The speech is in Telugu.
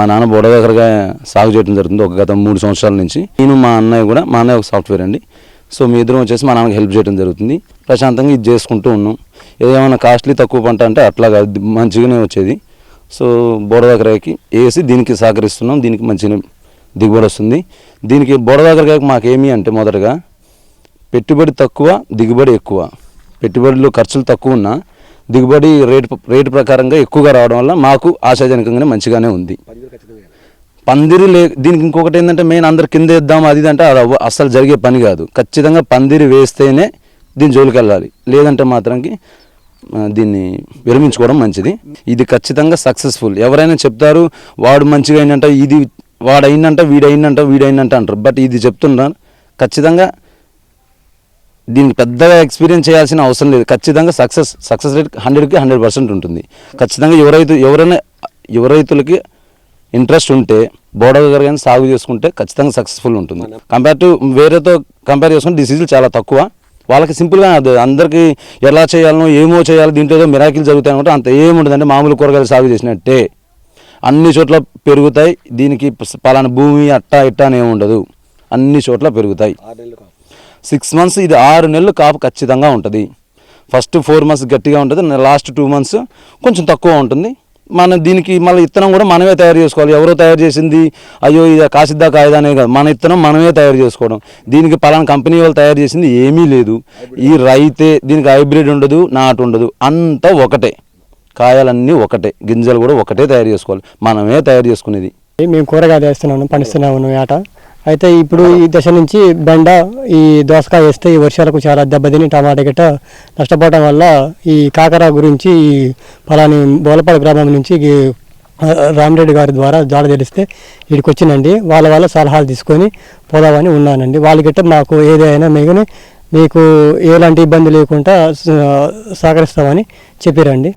మా నాన్న బుడదగరగా సాగు చేయడం జరుగుతుంది ఒక గత మూడు సంవత్సరాల నుంచి. నేను మా అన్నయ్య కూడా మా అన్నయ్య ఒక సాఫ్ట్వేర్ అండి. సో మీ ఇద్దరం వచ్చేసి మా నాన్నకి హెల్ప్ చేయడం జరుగుతుంది. ప్రశాంతంగా ఇది చేసుకుంటూ ఉన్నాం. ఏమైనా కాస్ట్లీ తక్కువ పంట అంటే అట్లా కాదు మంచిగానే వచ్చేది. సో బోడదగరకి వేసి దీనికి సహకరిస్తున్నాం. దీనికి మంచి దిగుబడి వస్తుంది. దీనికి బోడదగరకాయకి మాకేమి అంటే మొదటగా పెట్టుబడి తక్కువ దిగుబడి ఎక్కువ. పెట్టుబడులు ఖర్చులు తక్కువ ఉన్నా దిగుబడి రేటు రేటు ప్రకారంగా ఎక్కువగా రావడం వల్ల మాకు ఆశాజనకంగానే మంచిగానే ఉంది. పందిరి లే దీనికి ఇంకొకటి ఏంటంటే మెయిన్ అందరు కింద వేద్దాం అది ఇది అంటే అది అస్సలు జరిగే పని కాదు. ఖచ్చితంగా పందిరి వేస్తేనే దీని జోలికి వెళ్ళాలి. లేదంటే మాత్రంకి దీన్ని విరమించుకోవడం మంచిది. ఇది ఖచ్చితంగా సక్సెస్ఫుల్. ఎవరైనా చెప్తారు వాడు మంచిగా అయిందంట ఇది వాడు అయిందంట వీడైందంట అంటారు. బట్ ఇది చెప్తున్నారు ఖచ్చితంగా దీనికి పెద్దగా ఎక్స్పీరియన్స్ చేయాల్సిన అవసరం లేదు. ఖచ్చితంగా సక్సెస్ సక్సెస్ రేట్ హండ్రెడ్కి హండ్రెడ్ పర్సెంట్ ఉంటుంది. ఖచ్చితంగా యువ రైతు ఎవరైనా యువ రైతులకి ఇంట్రెస్ట్ ఉంటే బోడగర్ కానీ సాగు చేసుకుంటే ఖచ్చితంగా సక్సెస్ఫుల్ ఉంటుంది. కంపేర్ టు వేరేతో కంపేర్ చేసుకుంటే డిసీజులు చాలా తక్కువ. వాళ్ళకి సింపుల్గా అది అందరికీ ఎలా చేయాలనో ఏమో చేయాలో దీంట్లో ఏదో మిరాకిల్ జరుగుతాయి అనుకుంటే అంత ఏముండదు అంటే మామూలు కూరగాయలు సాగు చేసినట్టే. అన్ని చోట్ల పెరుగుతాయి. దీనికి పలానా భూమి అట్టా ఇట్టా అని ఏమి ఉండదు అన్ని చోట్ల పెరుగుతాయి. సిక్స్ మంత్స్ ఇది ఆరు నెలలు కాపు ఖచ్చితంగా ఉంటుంది. ఫస్ట్ ఫోర్ మంత్స్ గట్టిగా ఉంటుంది లాస్ట్ టూ మంత్స్ కొంచెం తక్కువ ఉంటుంది. మన దీనికి మళ్ళీ ఇత్తనం కూడా మనమే తయారు చేసుకోవాలి. ఎవరో తయారు చేసింది అయ్యో ఇది కాసిద్దా కాయదా అనే కాదు. మన ఇత్తనం మనమే తయారు చేసుకోవడం. దీనికి పలానా కంపెనీ వాళ్ళు తయారు చేసింది ఏమీ లేదు. ఈ రైతే దీనికి హైబ్రిడ్ ఉండదు నాటు ఉండదు. అంతా ఒకటే. కాయలన్నీ ఒకటే. గింజలు కూడా ఒకటే తయారు చేసుకోవాలి. మనమే తయారు చేసుకునేది. మేము కూరగాయలు వేస్తున్నాము పండిస్తున్నాము ఏట అయితే ఇప్పుడు ఈ దశ నుంచి బెండ ఈ దోసకాయ వేస్తే ఈ వర్షాలకు చాలా దెబ్బతిని టమాటా గిట్ట నష్టపోవడం వల్ల ఈ కాకర గురించి ఈ ఫలాని బోలపాడు గ్రామం నుంచి రామిరెడ్డి గారి ద్వారా జాడ తెలిస్తే ఇక్కడికి వచ్చినండి వాళ్ళ వాళ్ళ సలహాలు తీసుకొని పోదామని ఉన్నానండి. వాళ్ళ గిట్ట మాకు ఏదైనా మిగని మీకు ఎలాంటి ఇబ్బంది లేకుండా సహకరిస్తామని చెప్పారండి.